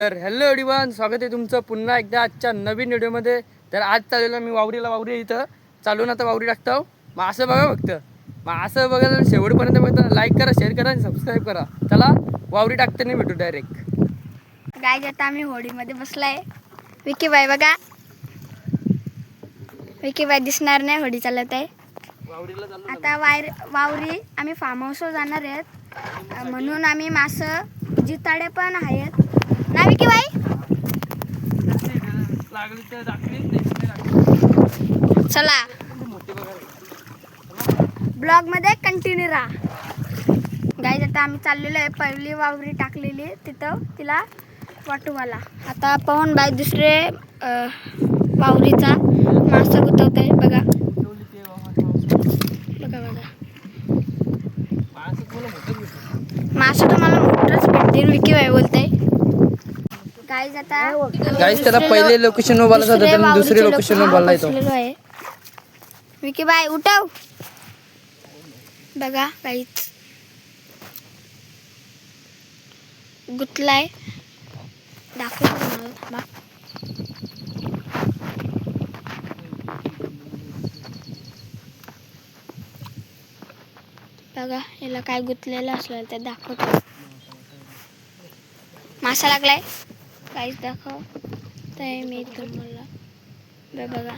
तर हॅलो एवढीवन स्वागत आहे तुमचं पुन्हा एकदा आजच्या नवीन व्हिडिओमध्ये तर आज चाललेलो मी वावरीला वावरी इथं. चालून आता वावरी टाकतो. मग असं बघा फक्त. मग असं बघा जर शेवटपर्यंत बघता लाईक करा शेअर करा आणि सबस्क्राईब करा. चला वावरी टाकताना भेटू डायरेक्ट गाय आता आम्ही होडीमध्ये बसलाय. विकी बाई बघा. विकी बाई दिसणार नाही होडी चालत आहे. आता वायर वावरी आम्ही फार्म हाऊसवर जाणार आहेत. म्हणून आम्ही मासं जिताडे पण आहेत ना विकी बाई लागली तर दाखली चला. ब्लॉगमध्ये कंटिन्यू राहा. गाईज आता आम्ही चाललेलो आहे पहिली वावरी टाकलेली तिथं तिला वाटू मला आता पवन बाई दुसरे वावरीचा मासा गुतवत आहे बघा. बघा बघा. मासा तुम्हाला मोठंच भेटतील विकी बाई बोलते गाईज आता गाईज त्याला पहिले लोकेशन उभारलं दुसरे त्याला दुसरी लोकेशन लोकं उभारला येतो विकी बाई उठव. बघा काहीच गुतलाय. थांबा. बघा याला काय गुतलेलं असलं ते दाखवतो. मासा लागलाय. काहीच दाखव तर मी तुम्हाला बे बघा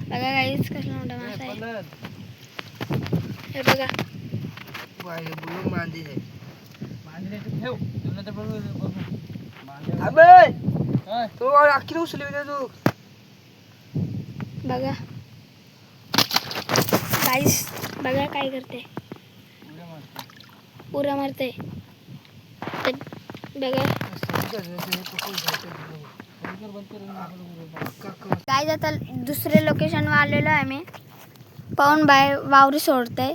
बघा काहीच कसला मोठा मासा आहे हे। बघा तू अख्खी उचली तू बघा काहीच बघा काय करते? पुरा मारते। बघा काय जाता दुसरे लोकेशनवर आलेलो आहे मी. पाहून बाय वावरी सोडते.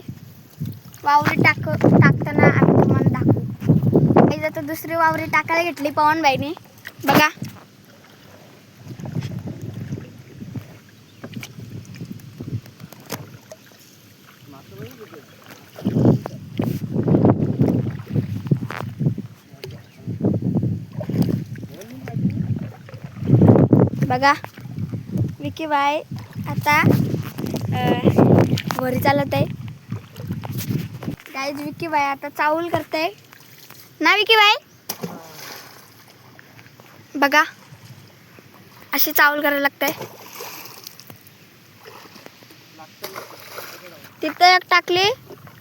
वावरी टाक टाकताना आम्ही तुम्हाला दाखवू. काही जाता दुसरी वावरी टाकायला घेतली पवनबाईने बघा. बघा. विकी बाय आता अं, घरी चालत आहे गाईज विकी बाय आता चावल करते ना विकी बाय बघा. अशी चावल करायला लागतंय. तिथं एक टाकली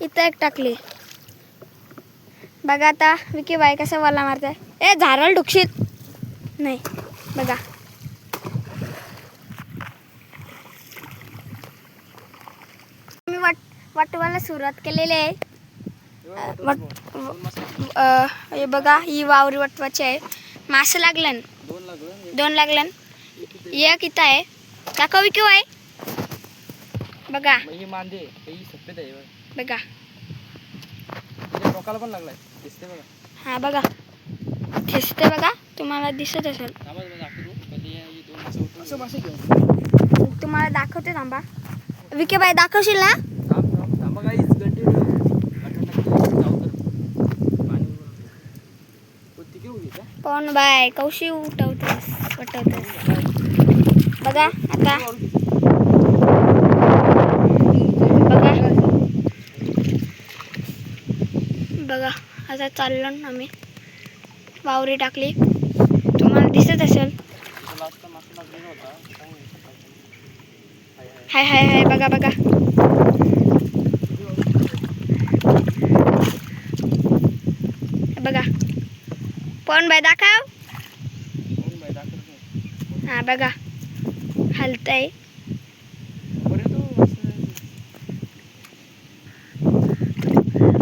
इथं एक टाकली. बघा आता विकी बाई कसं वाला मारते ए झारल डुक्षित नाही बघा मी वाट वाटवाला सुरुवात केलेली आहे. अ, वाट हे बघा ही वावरी वटवाची आहे. मासे लागलन. दोन लागलं दोन लागलन. एक इथं आहे. दाखव किंवा आहे? बघा. मांदे सफेद आहे बघ. पण लागलाय. दिसते बघा. हा बघा. ठेसते बघा. तुम्हाला दिसत असेल. ही तुम्हाला दाखवते थांबा. विके बाई दाखवशील ना थांब थांब थांबा काहीच कंटिन्यू वाटण टाकली जाऊ तर पाणी उडवलं. कोणती घेऊ कोण? बाय. कौशी उठवतेस? वटवतेस बघा आता. बघा. बघा आता चाललो ना आम्ही. वावरी टाकली. तुम्हाला दिसत असेल. हाय हाय हाय. बघा बघा. पवन बाय दाखव? कोण. हा बघा. हलतंय.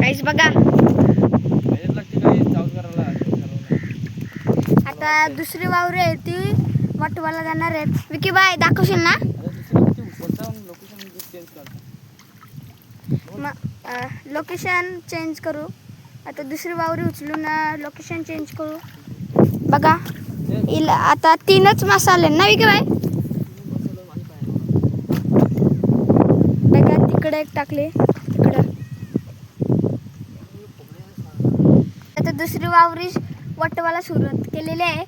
काहीच बघा. आता दुसरी वावरे आहे ती. वटवाला जाणार आहेत. विकी बाय दाखवशील ना? लोकेशन चेंज करू. आता दुसरी वावरी उचलून लोकेशन चेंज करू. बघा इला आता तीनच मासा आले ना विक बाय बघा तिकडे एक टाकले तिकडं. आता दुसरी वावरी वटवाला सुरुवात केलेली आहे.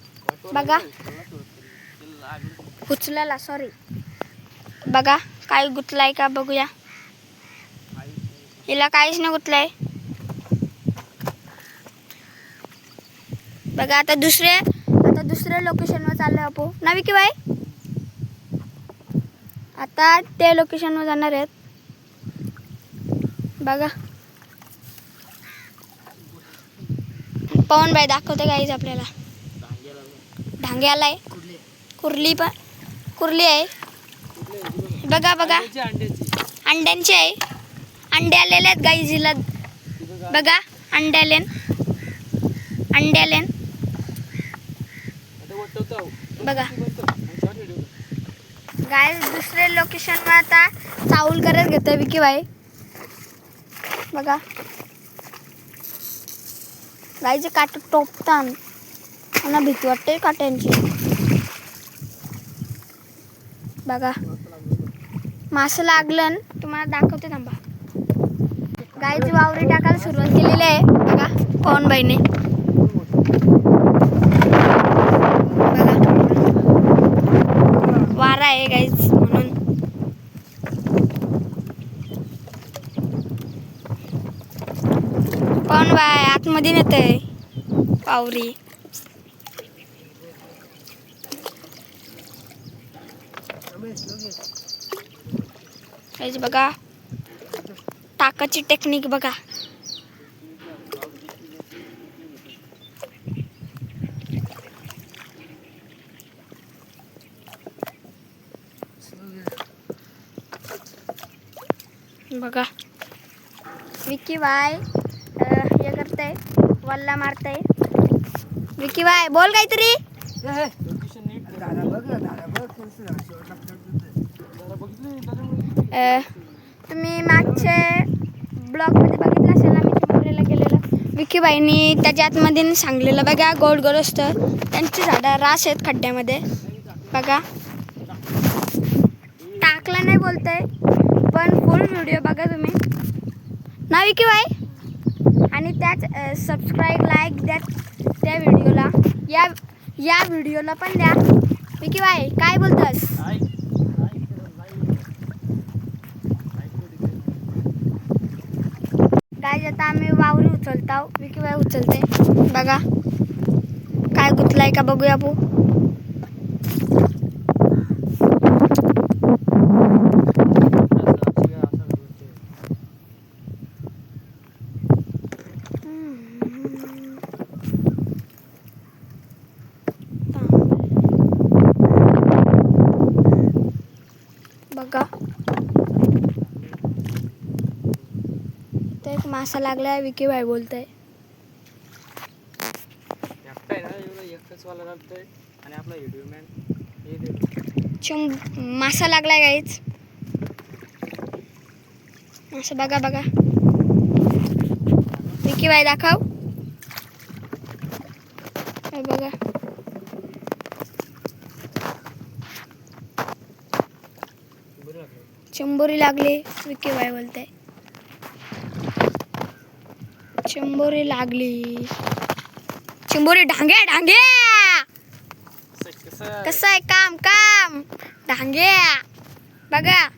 बघा. उचलायला सॉरी बघा काय गुतलाय का बघूया. हिला काहीच नाही गुतलाय. बघा आता दुसरे आता दुसऱ्या लोकेशनवर चाललोय अपो ना विकी बाई? आता त्या लोकेशनवर जाणार आहेत. बघा. पवन बाई दाखवते काहीच आपल्याला. ढांगे आलाय कुर्ली पण कुर्ली आहे. बघा बघा. अंड्यांची आहे. अंडे आलेले आहेत गाईजीला बघा अंडे आले अंडे आले आता वटवतो बघा. गाय दुसरे लोकेशनवर आता चावल करत घेतोय विकी बाई बघा गाईचे काट टोपतान. त्यांना भीती वाटते काट्यांची. बघा. मासं लागलं तुम्हाला दाखवते थांबा. गाईची वावरी टाकायला सुरुवात केलेली आहे. बघा पवन बाईने बघा वारा आहे गाईज म्हणून कोण बाय आतमध्ये नेते पावरी. बघा टाकाची टेक्निक बघा. बघा. विकी बाय. वल्ला मारताय. विकी बाय बोल काहीतरी. तुम्ही मागचे ब्लॉगमध्ये बघितलं असेल आम्ही चिमुकलेला गेलेलं. विकीबाईंनी त्याच्या आतमध्ये सांगलेलं बघा गोड गोड असतं त्यांची झाडं रास आहेत खड्ड्यामध्ये. बघा. टाकला नाही बोलतंय पण फुल व्हिडिओ बघा तुम्ही. ना विकीबाई आणि त्याच सबस्क्राईब लाईक द्या त्या व्हिडिओला. या या व्हिडिओला पण द्या. विकीबाई काय बोलतस? काय लाईक आता आम्ही वावरी उचलतो विकी बाय उचलते. बघा. काय गुतलाय का बघूया भाऊ बघा तो एक मासा लागलाय विकी बाय बोलतोय. एकटा आहे ना एवढं एकच वाला लागतोय. आणि आपला व्हिडिओ मॅन दे चिंब मासा लागलाय गाईच मासा बघा बघा. विकी बाय दाखव. बघा. चिंबोरी लागली विकी बाय बोलते चिंबोरी लागली. चिंबोरी ढांग्या ढांग्या कसं आहे काम काम? ढांग्या बघा.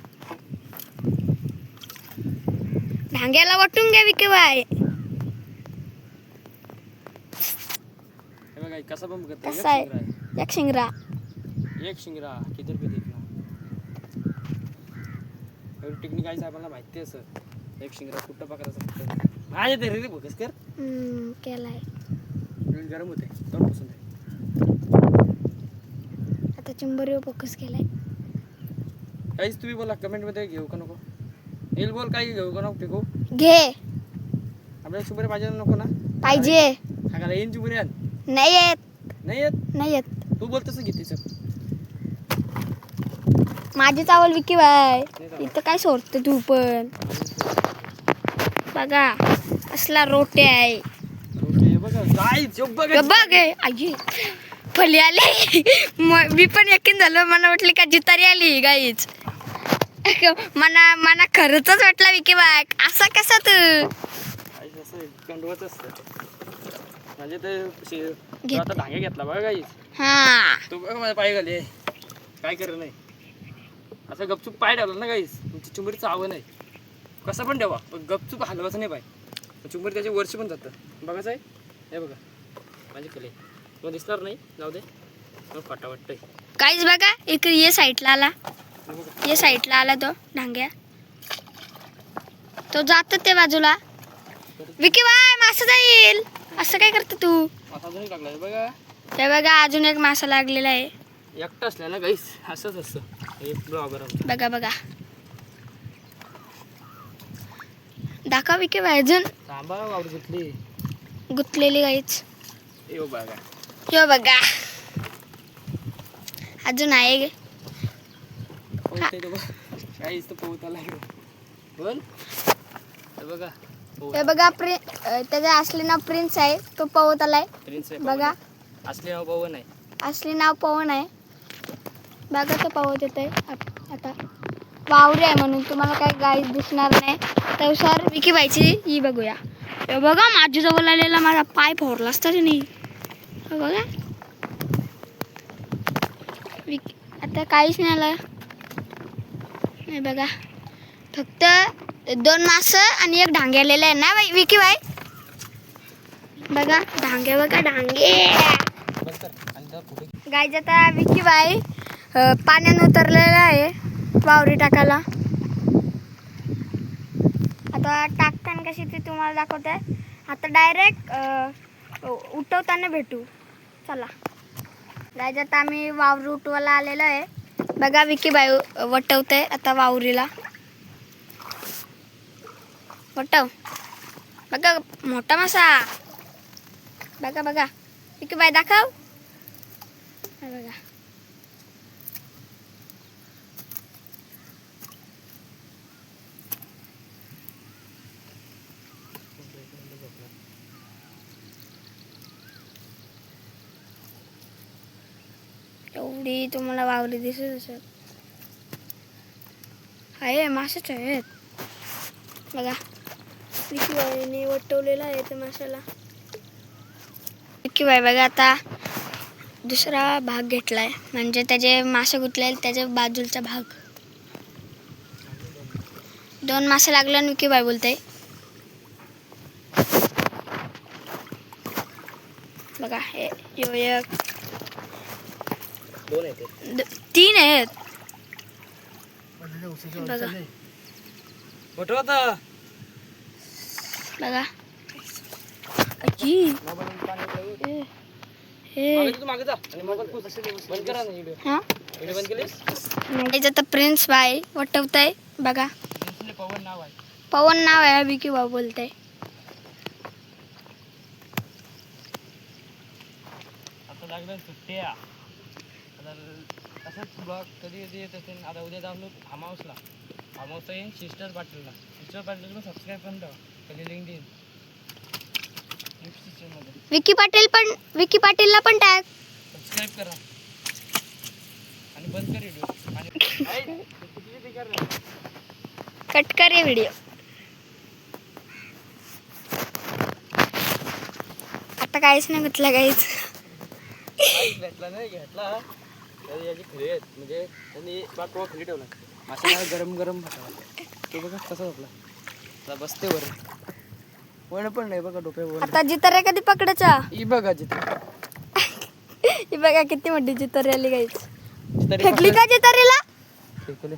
ढांग्याला वाटून घ्या विकी बाय कसा पण बघत कसा आहे? एक शिंगरा एक शिंगरा. किती रुपये टेक्निक आहे साहेबांना माहिती आहे सर. एक शिंगरा कुठं पकडायचं? माझ्या ते रे बघस कर. हम्म, केलाय. गरम होते तोंड पसंत आहे आता चिंबोरीवर फोकस केलाय. काहीच तुम्ही बोला कमेंटमध्ये घेऊ का नको? येईल बोल काही घेऊ का नको टिकू? घे. आपल्याला शुभरे पाहिजे नको ना? पाहिजे. सांगायला येईन शुभरे आण नाही येत. नाही येत? नाही येत. तू बोल तसं घेते सर. माझी चावल विकी बाय. इथं काय सोडते तू पण? बघा. असला रोटे आहे. बघा आई फली आली. म- पण यकीन झालं मला वाटली का जितारी आली गाईच मना मना खरंच वाटला विकी बाग. असा कसा तू? म्हणजे ते आता धागे घेतला बघा हा. तो बघा माझ्या पाय घाले काय नाही. असं गपचूप पाय ठेवला ना काहीच तुमची चुंबरी चावं नाही कसं पण ठेवा पण गपचूप हलवायचं नाही पाय. चुंबरी त्याचे वर्ष पण जातं. बघाच आहे हे बघा. माझी कले. मग दिसणार नाही? जाऊ दे. फाटा वाटतंय. काहीच बघा इकडे ये साईडला आला. हे बघा ये साईडला आला तो ढांग्या तो जात ते बाजूला. विकी बाय मासा जाईल. असं काय करतो तू? आता हे बघा. ते बघा अजून एक मासा लागलेला आहे. एकटं असल्या ना काहीच असंच असतं. एक ब्लॉगर बघा बघा. विकी बाय अजून वावर घेतली गुतलेली गाईच. बघा. यो बघा. अजून आहे गे. बघ. काहीच तर पोहताला बोल. हे बघा. हे बघा प्रि अं, त्याचे असले नाव प्रिन्स आहे. तो पवत आलाय प्रिन्स बघा. असले नाव पवन आहे. असले नाव पवन आहे. बघा तो पवत येत आहे आता. वावरी आहे म्हणून. तुम्हाला काही गाई दिसणार नाही. त्यानुसार विकीबाईची ही बघूया. बघा माझ्या जवळ आलेला माझा पाय फोडला असता रे नाही. हे बघा. विकी आता काहीच नाही आलं. नाही बघा. फक्त दोन मास आणि एक डांगे आलेले आहे ना बाई विकी बाई बघा डांगे बघा पुढे. गायचं आता विकी बाई अं, पाण्यात उतरलेला आहे. वावरी टाकायला. आता टाकताना कशी ती तुम्हाला दाखवते. आता डायरेक्ट उठवताना भेटू. चला. गायचं आता आम्ही वावर उठवायला आलेलो आहे. बघा विकी बाई वटवते आता वावरीला. वटव. बघा मोठा मासा. बघा बघा. विकी बाई दाखव. बघा. कधी तुम्हाला वावरी दिसत असेल. आहे मासेच आहेत. बघा विकीबाईने वटवलेला आहे त्या माशाला. विकीबाई बघा आता दुसरा भाग घेतलाय. म्हणजे त्याचे मासे गुतले त्याच्या बाजूचा भाग. दोन मासे लागले आणि विकीबाई बोलते. बघा हे यो एक. दोन तीन आहेत. बघा. बघा. अजी ए, हे मागे तू मागे जा. आणि मोबाईल पुस. बंद करा ना व्हिडिओ. हा? व्हिडिओ बंद केलीस? याचं तर प्रिन्स बाय वटवताय. बघा. पवन नाव आहे पवन नाव आहे विकी भाऊ बोलताय. आता लागलं सुट्ट्या. आता असंच ब्लॉग कधी कधी येत असेल आता उद्या जाऊन फार्म हाऊसला. फार्म हाऊसचा येईन सिस्टर पाटीलला. सिस्टर पाटील पण सबस्क्राईब करून ठेवा कधी लिंक देईन विकी पाटील पण विकी पाटीलला पण टॅग सबस्क्राईब करा. आणि बंद कर व्हिडिओ आणि. कट कर व्हिडिओ आता काहीच नाही घेतलं काहीच. काहीच भेटला नाही घेतला. तर याची खरी आहेत. म्हणजे त्यांनी पाठवा खाली ठेवला. मासा गरम गरम भाताला तो बघा कसा झोपला आता बसते वर. वण पण नाही बघा डोक्या वर आता जितर कधी पकडायचा ही बघा जिथे ही बघा किती मोठी जितर आली गाईच तरी फेकली का जितरीला? फेकले.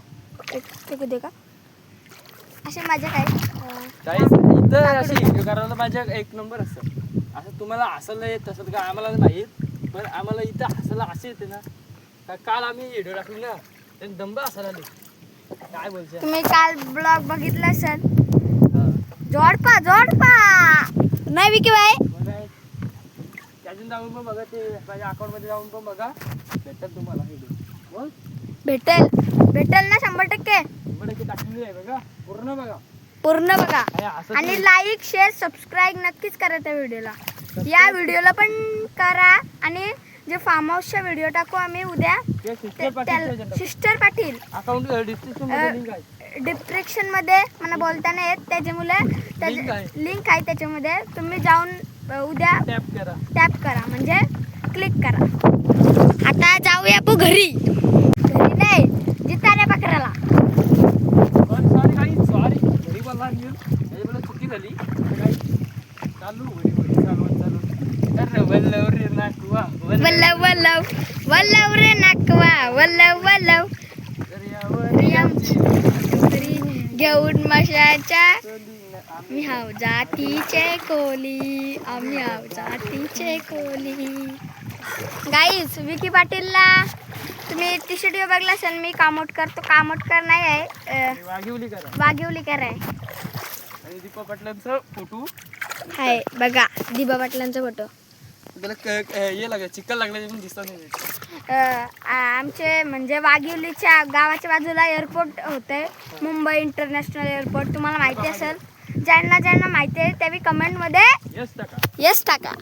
फेकू दे का? असे माझ्या काय? अं, काहीच इथं अशी व्हिडिओ करायला माझ्या एक नंबर असतं. असं तुम्हाला हसायला येत तसं का? आम्हाला नाही येत पण आम्हाला इथं हसायला असे येते ना. का काल आम्ही व्हिडिओ टाकली ना त्यांनी दंब हसायला आले काय बोलचे तुम्ही काल ब्लॉग बघितला असेल. जोडपा जोडपा नाही विकी बघा त्यातून जाऊन पण बघा ते माझ्या अकाउंटमध्ये जाऊन पण बघा. भेटतात तुम्हाला व्हिडिओ भेटेल. भेटेल ना शंभर टक्के. टाकलेली आहे बघा. पूर्ण बघा. पूर्ण बघा. आणि लाईक शेअर सबस्क्राईब नक्कीच करा त्या व्हिडिओला या व्हिडिओला पण करा आणि जे फार्म हाऊसचा व्हिडिओ टाकू आम्ही उद्या. ते sister Patil sister Patil. Account डिस्क्रिप्शनमध्ये मला बोलता नाही येत त्याच्यामुळे Link आहे. लिंक आहे त्याच्यामध्ये. तुम्ही जाऊन अ, उद्या टॅप करा. टॅप करा. म्हणजे क्लिक करा. आता जाऊया आपण घरी नाही जिताऱ्या बकऱ्याला सॉरी काही सॉरी घरी बोलला घेऊन त्याच्याबरोबर चुकी झाली आता काही चालू घडी घडी चालवत चालू अरे वल्लव रे नाकवा वल्लव वल्लव वल्लव रे नाकवा वल्लव वल्लव. घेऊन मशाच्या. मी हाव जातीचे कोली. आम्ही हाव जातीचे कोली. गाईज विकी पाटीलला तुम्ही टी शर्ट बघला असेल मी कामोटकर तो कामोटकर नाही आहे. वाघिवली करा आहे. दीपा पाटलांचा फोटो आहे बघा दिबा पाटलांचा फोटो हे चिकल पण दिसत नाही. आमचे म्हणजे वाघिवलीच्या गावाच्या बाजूला एअरपोर्ट होते मुंबई इंटरनॅशनल एअरपोर्ट तुम्हाला माहिती असेल ज्यांना ज्यांना माहिती आहे त्यावेळी कमेंटमध्ये यस टाका. येस टाका.